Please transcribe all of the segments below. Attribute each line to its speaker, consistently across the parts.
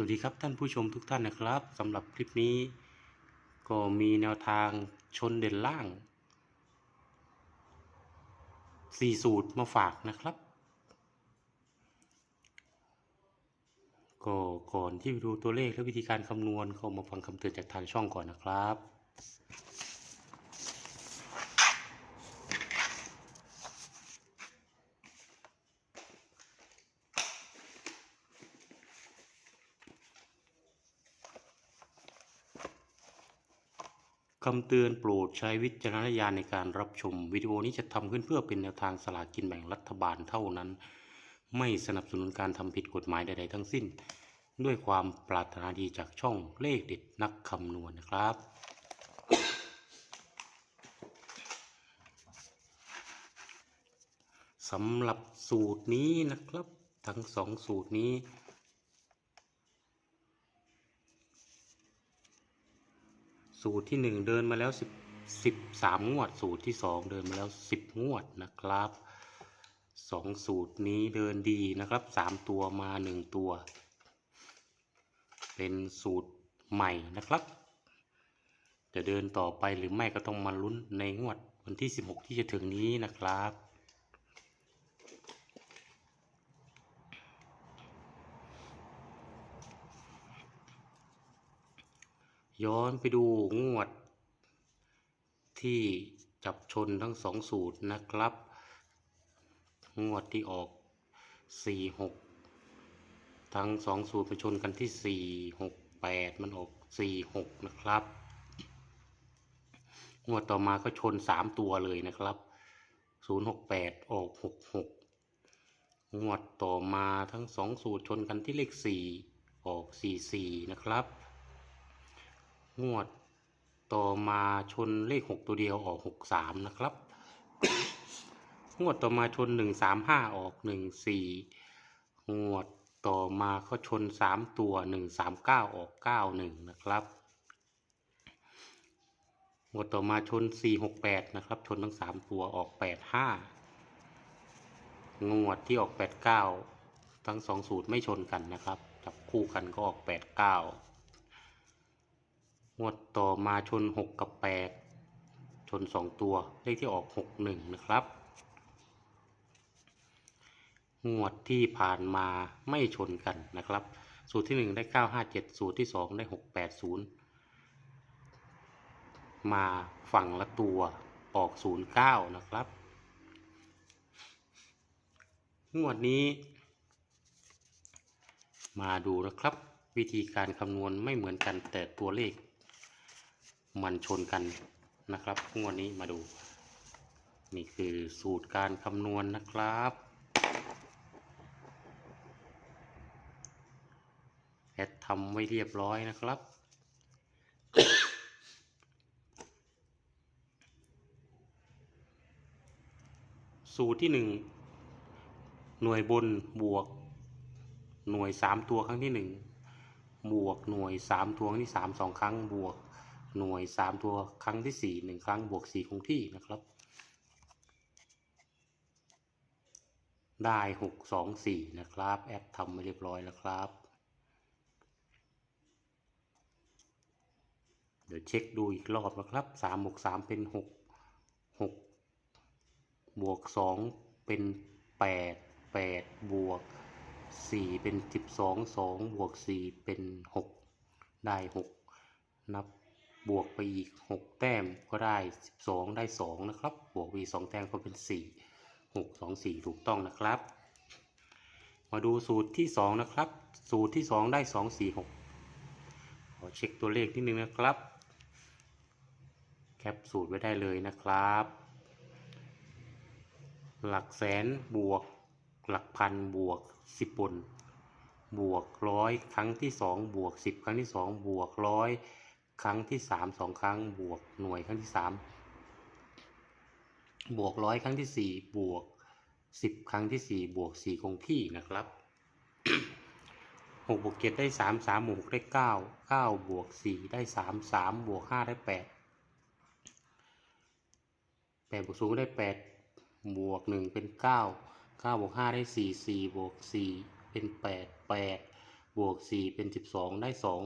Speaker 1: สวัสดีครับท่านผู้ชมทุกท่านนะครับสำหรับคลิปนี้ ก็มีแนวทางชนเด่นล่าง 4 สูตรมาฝากนะครับ ก็ก่อนที่ไปดูตัวเลขและวิธีการคำนวณก็มาฟังคำเตือนจากทางช่องก่อนนะครับ คำเตือนโปรดใช้วิจารณญาณในการรับชม วิดีโอนี้จะทำขึ้นเพื่อเป็นแนวทางสลากกินแบ่งรัฐบาลเท่านั้น ไม่สนับสนุนการทำผิดกฎหมายใด ๆ ทั้งสิ้น ด้วยความปรารถนาดีจากช่องเลขเด็ดนักคำนวณนะครับ สำหรับสูตรนี้นะครับ ทั้งสองสูตรนี้ สูตรที่หนึ่งเดินมาแล้วสิบสิบสามงวด สูตรที่สองเดินมาแล้วสิบงวดนะครับสองสูตรนี้เดินดีนะครับสามตัวมาหนึ่งตัว เป็นสูตรใหม่นะครับ จะเดินต่อไปหรือไม่ก็ต้องมาลุ้นในงวดวันที่ 16 ที่จะถึงนี้นะครับ ย้อนไปดูงวด ที่จับชนทั้งสองสูตรนะครับ งวดที่ออก 46 ทั้งสองสูตรไปชนกันที่ 4 6 8 มันออก 4 6 นะครับ งวดต่อมาก็ชน 3 ตัวเลยนะครับ 068 ออก 66 งวดต่อมาทั้งสองสูตรชนกันที่เลข 4 ออก 44 นะครับ งวดต่อมาชนเลขหกตัวเดียวออกหกสามนะครับ งวดต่อมาชนหนึ่งสามห้าออกหนึ่งสี่งวดต่อมาก็ชนสามตัวหนึ่งสามเก้าออกเก้าหนึ่งนะครับ งวดต่อมาชนสี่หกแปดนะครับ ชนทั้งสามตัวออกแปดห้างวดที่ออกแปดเก้าทั้งสองสูตรไม่ชนกันนะครับ จับคู่กันก็ออกแปดเก้า งวดต่อมาชน 6 กับ 8 ชน 2 ตัว เลขที่ออก 61 นะครับ งวดที่ผ่านมาไม่ชนกันนะครับ สูตรที่ 1 ได้ 957 สูตรที่ 2 ได้ 680 มาฝั่งละตัวออก 09 นะครับ งวดนี้ มาดูนะครับ วิธีการคำนวณไม่เหมือนกันแต่ตัวเลข มันชนกันนะครับงวดนี้มาดู นี่คือสูตรการคำนวณนะครับแอดทำไว้เรียบร้อยนะครับ สูตรที่หนึ่งหน่วยบนบวก หน่วยสามตัวครั้งที่หนึ่งบวกหน่วยสามตัวครั้งที่สามสองครั้งบวก หน่วยสามตัวครั้งที่สี่หนึ่งครั้งบวกสี่คงที่นะครับ ได้หกสองสี่นะครับ แอดทำมาเรียบร้อยแล้วครับ เดี๋ยวเช็คดูอีกรอบนะครับสามบวกสามเป็นหกหกบวกสองเป็นแปดแปดบวกสี่เป็นสิบสองสองบวกสี่เป็นหกได้หกนับ บวกไปอีกหกแต้มก็ได้สิบสองได้สองนะครับ บวกไปอีกสองแต้มก็เป็นสี่หกสองสี่ถูกต้องนะครับ มาดูสูตรที่สองนะครับ สูตรที่สองได้สองสี่หกขอเช็คตัวเลขนิดนึงนะครับ แคปสูตรไว้ได้เลยนะครับ หลักแสนบวกหลักพันบวกสิบนบวกร้อยครั้งที่สองบวกสิบครั้งที่สองบวกร้อย ครั้งที่สามสองครั้งบวกหน่วยครั้งที่สามบวกร้อยครั้งที่สี่บวกสิบครั้งที่สี่บวกสี่คงที่นะครับหกบวกเจ็ดได้สามสามบวกได้เก้าเก้าบวกสี่ได้สามสามบวกห้าได้แปดแปดบวกศูนย์ได้แปดบวกหนึ่งเป็นเก้าเก้าบวกห้าได้สี่สี่บวกสี่เป็นแปดแปดบวกสี่เป็นสิบสองได้สอง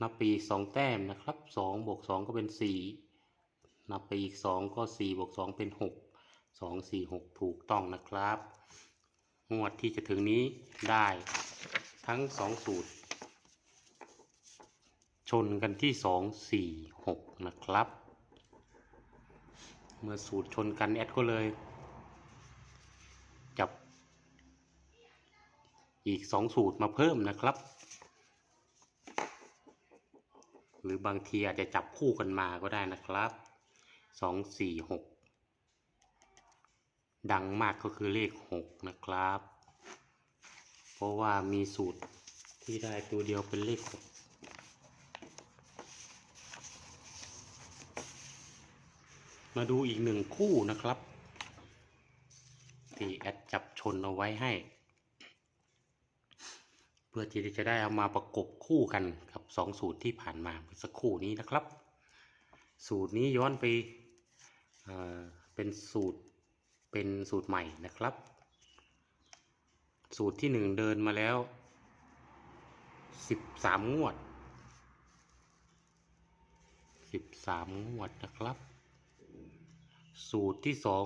Speaker 1: นับไปอีกสองแต้มนะครับสองบวกสองก็เป็นสี่นับไปอีกสองก็สี่บวกสองเป็นหกสองสี่หกถูกต้องนะครับ งวดที่จะถึงนี้ได้ทั้งสองสูตร ชนกันที่สองสี่หกนะครับ เมื่อสูตรชนกันแอดก็เลยจับอีกสองสูตรมาเพิ่มนะครับ หรือบางทีอาจจะจับคู่กันมาก็ได้นะครับสองสี่หกดังมากก็คือเลขหกนะครับ เพราะว่ามีสูตรที่ได้ตัวเดียวเป็นเลขหกมาดูอีกหนึ่งคู่นะครับ ที่แอดจับชนเอาไว้ให้ เพื่อที่จะได้เอามาประกบคู่กันกับสองสูตรที่ผ่านมาเมื่อสักครู่นี้นะครับ สูตรนี้ย้อนไปเเป็นสูตรเป็นสูตรใหม่นะครับ สูตรที่หนึ่งเดินมาแล้วสิบสามงวดสิบสามงวดนะครับ สูตรที่สอง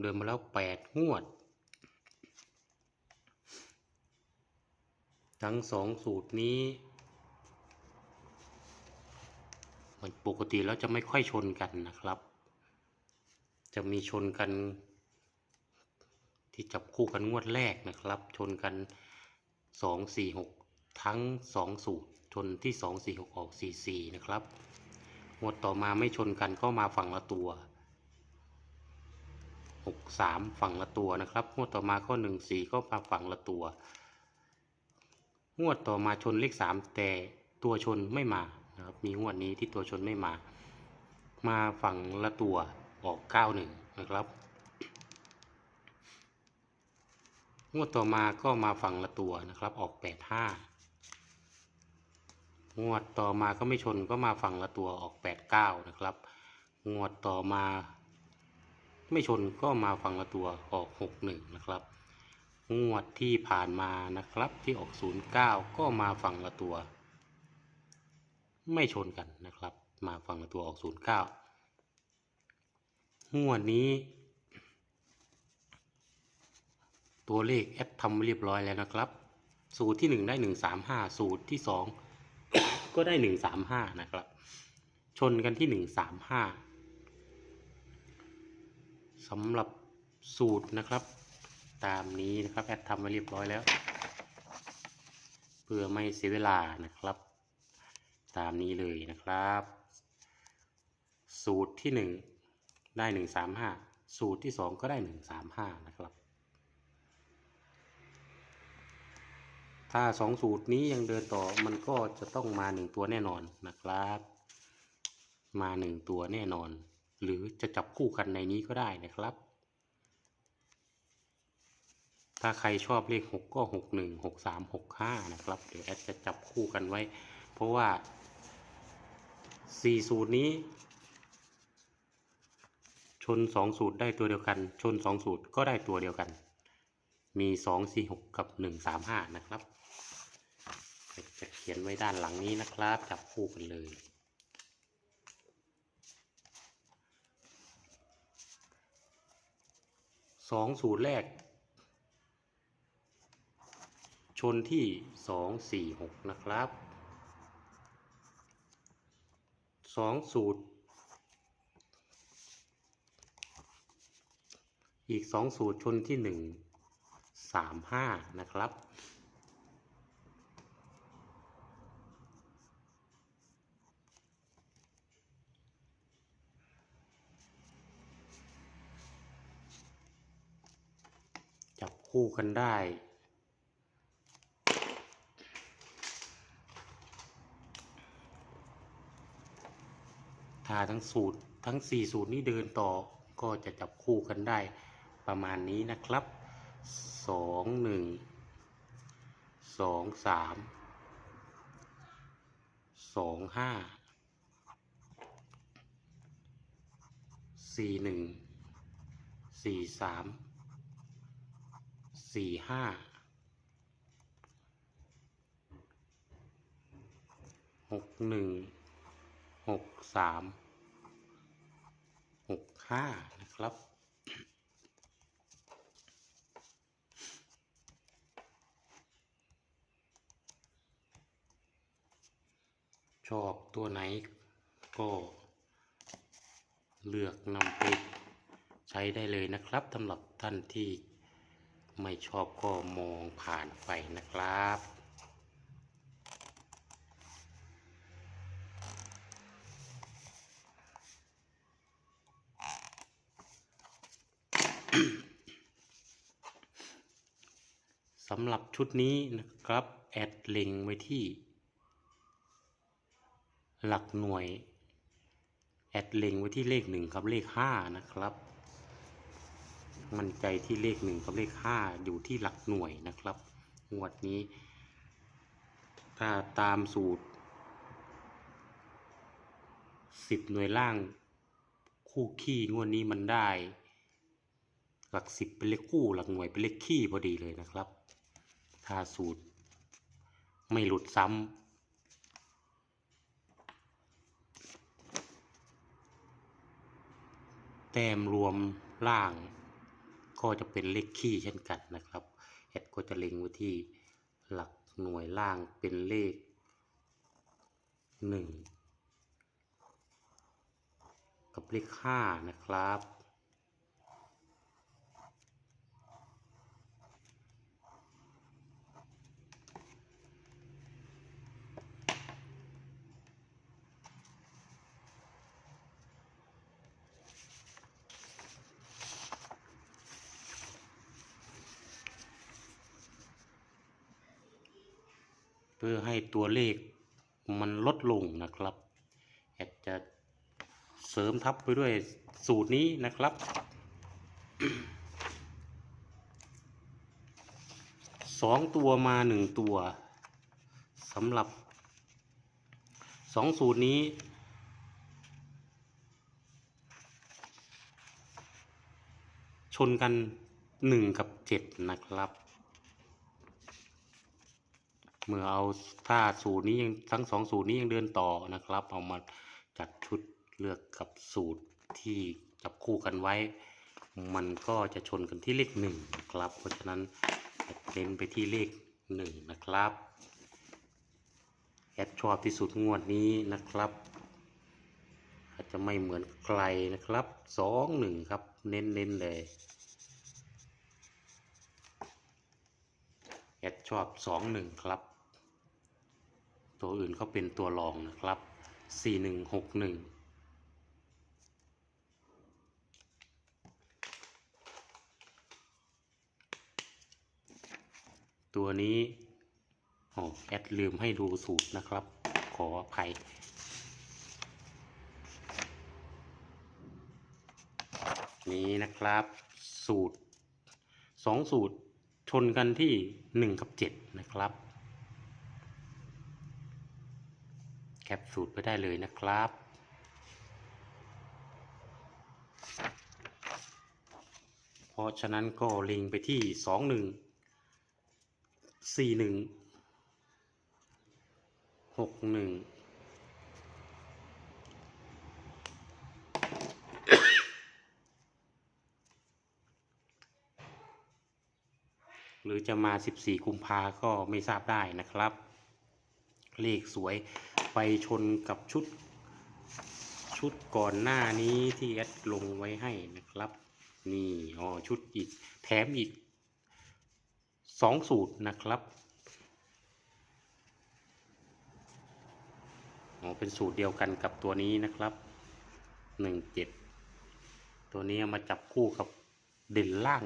Speaker 1: เดินมาแล้วแปดงวด ทั้งสองสูตรนี้ มันปกติแล้วจะไม่ค่อยชนกันนะครับ จะมีชนกัน ที่จับคู่กันงวดแรกนะครับ ชนกันสองสี่หกทั้งสองสูตร ชนที่สองสี่หกออกสี่สี่นะครับงวดต่อมาไม่ชนกันก็มาฝั่งละตัวหกสามฝั่งละตัวนะครับงวดต่อมาก็หนึ่งสี่ก็มาฝั่งละตัว งวดต่อมาชนเลขสามแต่ตัวชนไม่มานะครับมีงวดนี้ที่ตัวชนไม่มา มาฝั่งละตัวออกเก้าหนึ่งนะครับงวดต่อมาก็มาฝั่งละตัวนะครับออกแปดห้างวดต่อมาก็ไม่ชนก็มาฝั่งละตัวออกแปดเก้านะครับงวดต่อมา ไม่ชนก็มาฝั่งละตัวออกหกหนึ่งนะครับ งวดที่ผ่านมานะครับที่ออกศูนย์เก้าก็มาฝั่งละตัว ไม่ชนกันนะครับ มาฝั่งละตัวออกศูนย์เก้างวดนี้ ตัวเลขแอดทำเรียบร้อยแล้วนะครับ สูตรที่หนึ่งได้หนึ่งสามห้าสูตรที่สองก็ได้หนึ่งสามห้านะครับ ชนกันที่หนึ่งสามห้าสำหรับสูตรนะครับ ตามนี้นะครับแอดทำมาเรียบร้อยแล้ว เพื่อไม่เสียเวลานะครับ ตามนี้เลยนะครับ สูตรที่หนึ่งได้หนึ่งสามห้าสูตรที่สองก็ได้หนึ่งสามห้านะครับ ถ้าสองสูตรนี้ยังเดินต่อมันก็จะต้องมาหนึ่งตัวแน่นอนนะครับ มาหนึ่งตัวแน่นอน หรือจะจับคู่กันในนี้ก็ได้นะครับ ถ้าใครชอบเลขหกก็หกหนึ่งหกสามหกห้านะครับ เดี๋ยวแอดจะจับคู่กันไว้ เพราะว่าสี่สูตรนี้ ชนสองสูตรได้ตัวเดียวกัน ชนสองสูตรก็ได้ตัวเดียวกัน มีสองสี่หกกับหนึ่งสามห้านะครับ จะเขียนไว้ด้านหลังนี้นะครับ จับคู่กันเลยสองสูตรแรก ช นที่สองสี่หกนะครับสองสูตร อีกสองสูตรชนที่หนึ่งสามห้านะครับจับคู่กันได้าทั้งสูตรทั้ง 4 สูตรนี้เดินต่อก็จะจับคู่กันได้ประมาณนี้นะครับ 2 1 2 3 2 5 4 1 4 3 4 5 6 1 6 3 ค่านะครับ ชอบตัวไหนก็เลือกนำไปใช้ได้เลยนะครับสำหรับท่านที่ไม่ชอบก็มองผ่านไปนะครับำหรับชุดนี้นะครับ แอดเล็งไว้ที่ หลักหน่วย แอดเล็งไว้ที่เลขหนึ่งกับเลขห้านะครับ มั่นใจที่เลขหนึ่งกับเลขห้าอยู่ที่หลักหน่วยนะครับงวดนี้ ถ้าตามสูตรสิบหน่วยล่างคู่ขี้งวดนี้มันได้ หลักสิบเป็นเลขคู่หลักหน่วยเป็นเลขขี้พอดีเลยนะครับ ถ้าสูตร ไม่หลุดซ้ำ แต้มรวมล่าง ก็จะเป็นเลขขี้เช่นกันนะครับแอดก็จะเล็งไว้ที่หลักหน่วยล่างเป็นเลขหนึ่งกับเลขห้านะครับ ให้ตัวเลขมันลดลงนะครับแอดจะเสริมทับไปด้วยสูตรนี้นะครับ สองตัวมาหนึ่งตัวสำหรับสองสูตรนี้ ชนกันหนึ่งกับเจ็ดนะครับ เมื่อเอาถ้าสูตรนี้ยังทั้งสองสูตรนี้ยังเดินต่อนะครับ เอามาจัดชุดเลือกกับสูตรที่จับคู่กันไว้ มันก็จะชนกันที่เลขหนึ่งนะครับ เพราะฉะนั้นเน้นไปที่เลขหนึ่งนะครับแอดชอบที่สุดงวดนี้นะครับ อาจจะไม่เหมือนใครนะครับสองหนึ่งครับ เน้นเน้นๆเลยแอดชอบสองหนึ่งครับ ตัวอื่นก็เป็นตัวรองนะครับสี่หนึ่งหกหนึ่งตัวนี้โอ้แอดลืมให้ดูสูตรนะครับ ขออภัย นี้นะครับสูตรสองสูตรชนกันที่หนึ่งกับเจ็ดนะครับ แคปสูตรไปได้เลยนะครับ เพราะฉะนั้นก็ลิงไปที่สองหนึ่งสี่หนึ่งหกหนึ่งหรือจะมา 14 กุมภาก็ไม่ทราบได้นะครับ เลขสวย ไปชนกับชุด ชุดก่อนหน้านี้ที่แอดลงไว้ให้นะครับ นี่อ๋อชุดอีก แถมอีกสองสูตรนะครับอ๋อเป็นสูตรเดียวกันกับตัวนี้นะครับหนึ่งเจ็ดตัวนี้มาจับคู่กับเด่นล่าง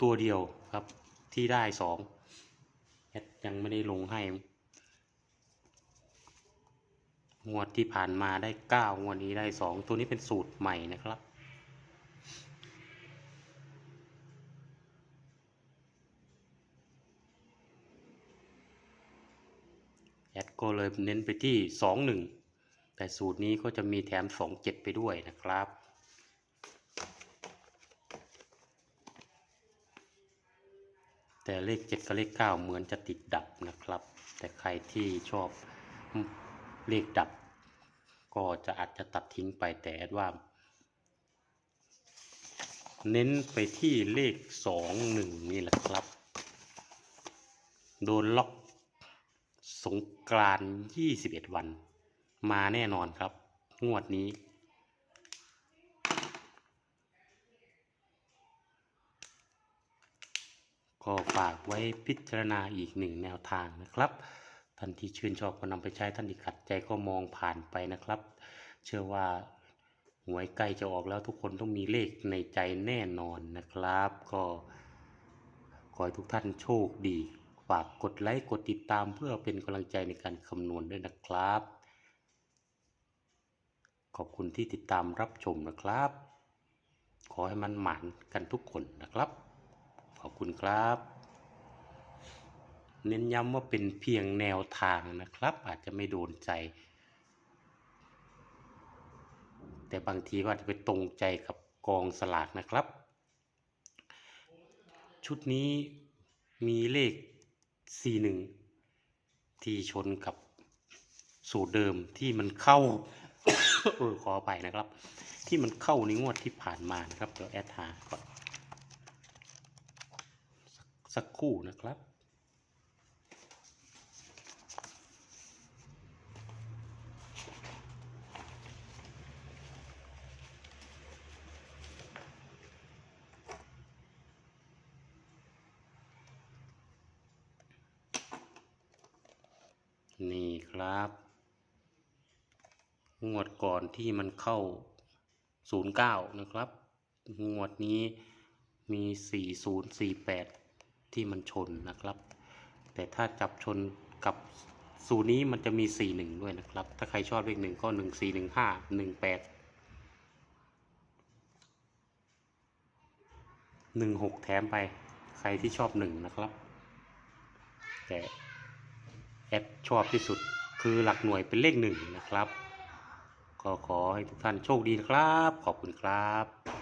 Speaker 1: ตัวเดียวครับที่ได้สองแอดยังไม่ได้ลงให้ งวดที่ผ่านมาได้เก้างวดนี้ได้สองตัวนี้เป็นสูตรใหม่นะครับ แอดก็เลยเน้นไปที่สองหนึ่งแต่สูตรนี้ก็จะมีแถมสองเจ็ดไปด้วยนะครับแต่เลขเจ็ดกับเลขเก้าเหมือนจะติดดับนะครับ แต่ใครที่ชอบ เลขดับ ก็จะอาจจะตัดทิ้งไปแต่ว่า เน้นไปที่เลขสองหนึ่งนี่แหละครับ โดนล็อกสงกรานต์21วัน มาแน่นอนครับ งวดนี้ก็ฝากไว้พิจารณาอีกหนึ่งแนวทางนะครับ ท่านที่ชื่นชอบก็นำไปใช้ท่านที่ขัดใจก็มองผ่านไปนะครับ เชื่อว่าหวยใกล้จะออกแล้วทุกคนต้องมีเลขในใจแน่นอนนะครับ ก็ขอให้ทุกท่านโชคดี ฝากกดไลค์กดติดตามเพื่อเป็นกำลังใจในการคำนวณด้วยนะครับ ขอบคุณที่ติดตามรับชมนะครับ ขอให้มันหมานกันทุกคนนะครับ ขอบคุณครับ เน้นย้ำว่าเป็นเพียงแนวทางนะครับ อาจจะไม่โดนใจ แต่บางทีก็อาจจะไปตรงใจกับกองสลากนะครับ ชุดนี้มีเลข 41 ที่ชนกับสูตรเดิมที่มันเข้าเออขอไปนะครับ ที่มันเข้าในงวดที่ผ่านมานะครับเดี๋ยวแอดหาก่อนสักครู่นะครับ นี่ครับ งวดก่อนที่มันเข้า 09 นะครับ งวดนี้มี 4048 ที่มันชนนะครับ แต่ถ้าจับชนกับสูตรนี้มันจะมี 41 ด้วยนะครับ ถ้าใครชอบเลขหนึ่งก็ 1415 18 16 แถมไป ใครที่ชอบ 1 นะครับ แต่ แอดชอบที่สุดคือหลักหน่วยเป็นเลขหนึ่งนะครับ ก็ขอให้ทุกท่านโชคดีนะครับ ขอบคุณครับ